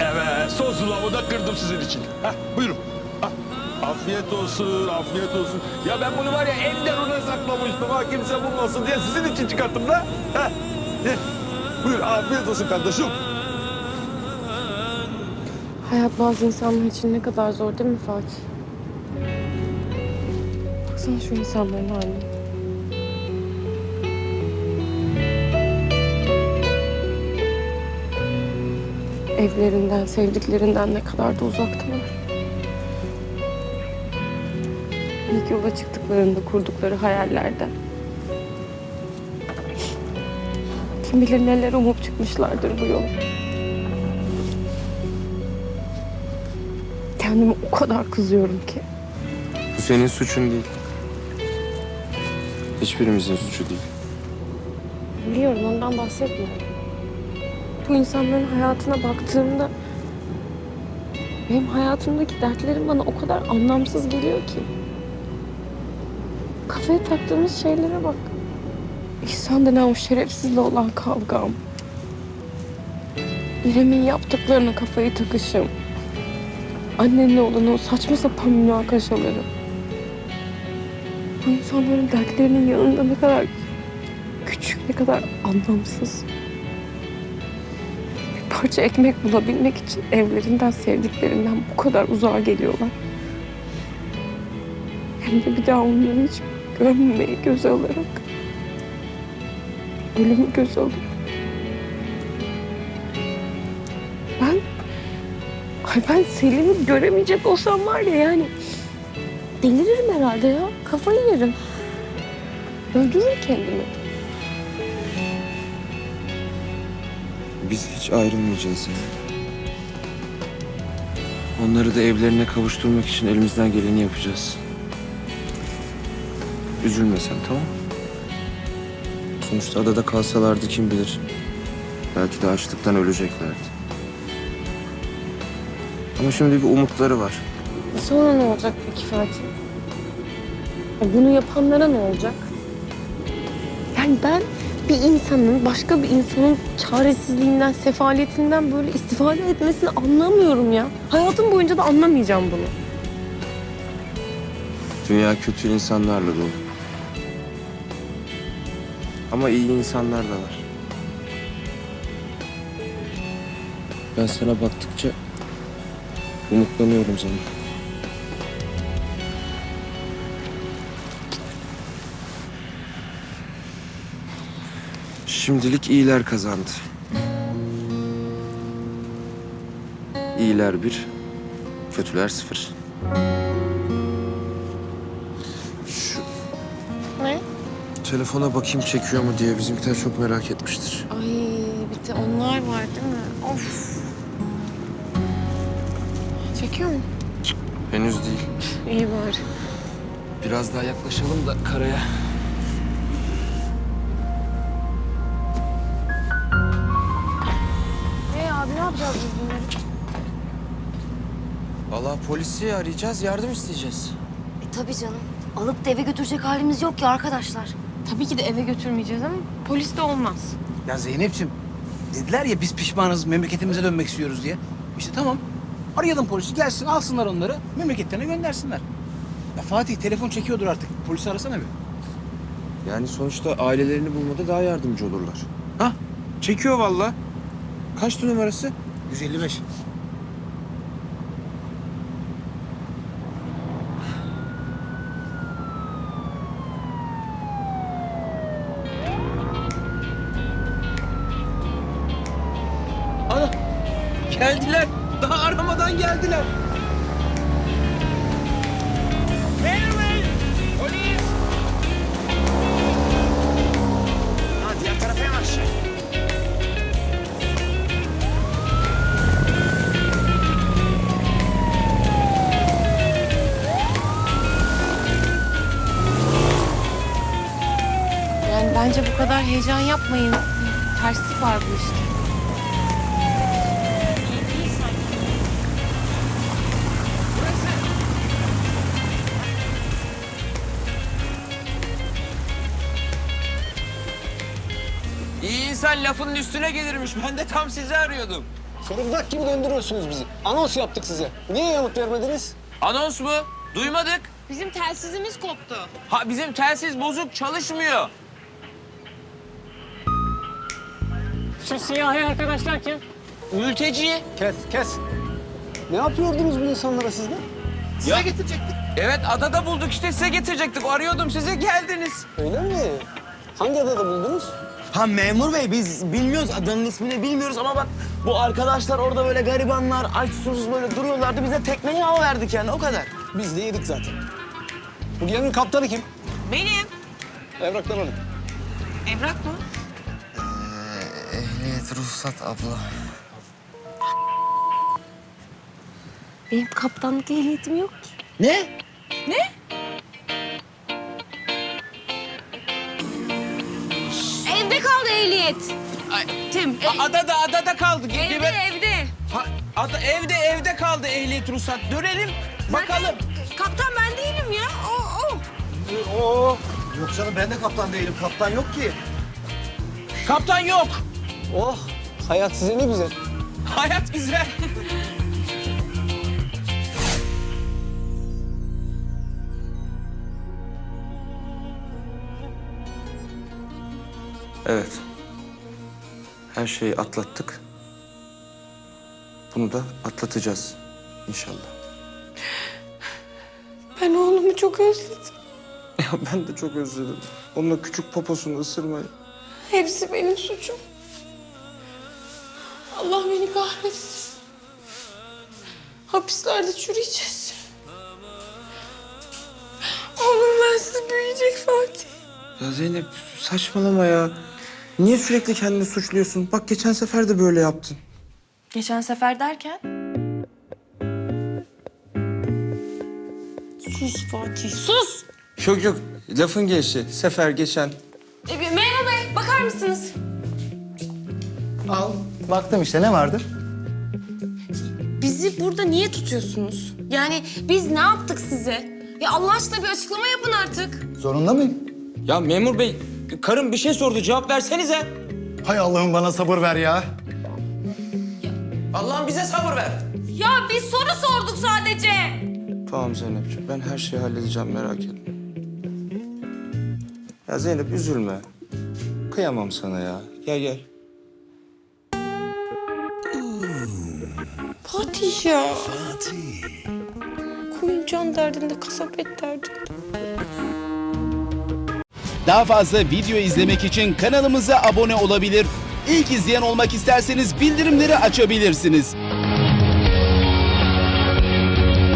Evet, sonsuzlamı da kırdım sizin için. Heh, buyurun. Ah, afiyet olsun, afiyet olsun. Ya ben bunu var ya en derine saklamıştım ha kimse bulmasın diye sizin için çıkarttım da. Heh. Buyur, afiyet olsun kardeşim. Hayat bazı insanlar için ne kadar zor değil mi Fatih? Baksana şu insanların haline. Evlerinden, sevdiklerinden ne kadar da uzaktalar. İlk yola çıktıklarında kurdukları hayallerden. Kim bilir neler umup çıkmışlardır bu yola. Kendime o kadar kızıyorum ki. Bu senin suçun değil. Hiçbirimizin suçu değil. Biliyorum ondan bahsetmiyorum. Bu insanların hayatına baktığımda benim hayatımdaki dertlerim bana o kadar anlamsız geliyor ki. Kafaya taktığımız şeylere bak. İhsan denen o şerefsizle olan kavgam. İrem'in yaptıklarına kafayı takışım. Annenle olan o saçma sapan münakaşaları. Bu insanların dertlerinin yanında ne kadar küçük, ne kadar anlamsız. Parça ekmek bulabilmek için evlerinden, sevdiklerinden bu kadar uzağa geliyorlar. Hem de bir daha onları hiç görmemeyi göze alarak. Ölümü göze alıp. Ben... Ay ben Selim'i göremeyecek olsam var ya yani... Deliririm herhalde ya. Kafayı yerim. Öldürür kendimi. Biz hiç ayrılmayacağız yani. Onları da evlerine kavuşturmak için elimizden geleni yapacağız. Üzülme sen tamam mı? Sonuçta adada kalsalardı kim bilir. Belki de açlıktan öleceklerdi. Ama şimdi bir umutları var. Sonra ne olacak peki Fatih? Bunu yapanlara ne olacak? Yani ben bir insanın başka bir insanın çaresizliğinden, sefaletinden böyle istifade etmesini anlamıyorum ya. Hayatım boyunca da anlamayacağım bunu. Dünya kötü insanlarla dolu. Ama iyi insanlar da var. Ben sana baktıkça umutlanıyorum sana. Şimdilik iyiler kazandı. İyiler bir, kötüler sıfır. Şu Ne? telefona bakayım çekiyor mu diye bizimkiler çok merak etmiştir. Ay bir de onlar var değil mi? Of. Çekiyor mu? Henüz değil. İyi bari. Biraz daha yaklaşalım da karaya. Yapacağız biz bunları? Vallahi polisi arayacağız, yardım isteyeceğiz. E tabii canım. Alıp da eve götürecek halimiz yok ya arkadaşlar. Tabii ki de eve götürmeyeceğiz ama polis de olmaz. Ya Zeynep'ciğim dediler ya biz pişmanız memleketimize dönmek istiyoruz diye. İşte tamam arayalım polisi gelsin alsınlar onları memleketlerine göndersinler. Ya Fatih telefon çekiyordur artık. Polisi arasana bir. Yani sonuçta ailelerini bulmada daha yardımcı olurlar. Ha? Çekiyor vallahi. Kaçtı numarası? 155. Ana geldiler. Daha aramadan geldiler. Bence bu kadar heyecan yapmayın. Terslik var bu işte. İyi insan lafının üstüne gelirmiş. Ben de tam sizi arıyordum. Fırıldak gibi döndürüyorsunuz bizi. Anons yaptık size. Niye yanıt vermediniz? Anons mu? Duymadık. Bizim telsizimiz koptu. Ha bizim telsiz bozuk çalışmıyor. Şu siyahi arkadaşlar kim? Mülteci. Kes, kes. Ne yapıyordunuz bu insanlara siz de? Size getirecektik. Evet adada bulduk işte size getirecektik. Arıyordum size geldiniz. Öyle mi? Hangi adada buldunuz? Ha memur bey biz bilmiyoruz adanın ismini bilmiyoruz ama bak bu arkadaşlar orada böyle garibanlar aç susuz böyle duruyorlardı biz de tekneyi hava verdik yani o kadar. Biz de yedik zaten. Bu geminin kaptanı kim? Benim. Evraklar alın. Evrak mı? Ehliyet, ruhsat abla. Benim kaptanlık ehliyetim yok ki. Ne? Evde kaldı ehliyet. Tim. A- adada adada kaldı. Ge- Evde geber- evde. Ha, ada, evde evde kaldı ehliyet ruhsat. Dönelim bakalım. Kaptan ben değilim ya. O o. Oo. Yok canım ben de kaptan değilim. Kaptan yok ki. Kaptan yok. Oh. Hayat size ne güzel. Hayat güzel. Evet. Her şeyi atlattık. Bunu da atlatacağız inşallah. Ben oğlumu çok özledim. Ya ben de çok özledim. Onun o küçük poposunu ısırmayı. Hepsi benim suçum. Allah beni kahretsin. Hapislerde çürüyeceğiz. Oğlum bensiz büyüyecek Fatih. Ya Zeynep saçmalama ya. Niye sürekli kendini suçluyorsun? Bak geçen sefer de böyle yaptın. Geçen sefer derken? Sus Fatih, sus! Yok yok lafın geçti. Sefer geçen. E, memur bey, bakar mısınız? Al. Baktım işte ne vardır? Bizi burada niye tutuyorsunuz? Yani biz ne yaptık size? Ya Allah aşkına bir açıklama yapın artık. Zorunda mıyım? Ya memur bey karım bir şey sordu cevap versenize. Hay Allah'ım bana sabır ver ya. Allah'ım bize sabır ver. Ya biz soru sorduk sadece. Tamam Zeynepciğim ben her şeyi halledeceğim merak etme. Ya Zeynep üzülme. Kıyamam sana ya. Gel gel. Fatih ya. Fatih. Koyun can derdinde, kasap et derdinde. Daha fazla video izlemek için kanalımıza abone olabilir. İlk izleyen olmak isterseniz bildirimleri açabilirsiniz.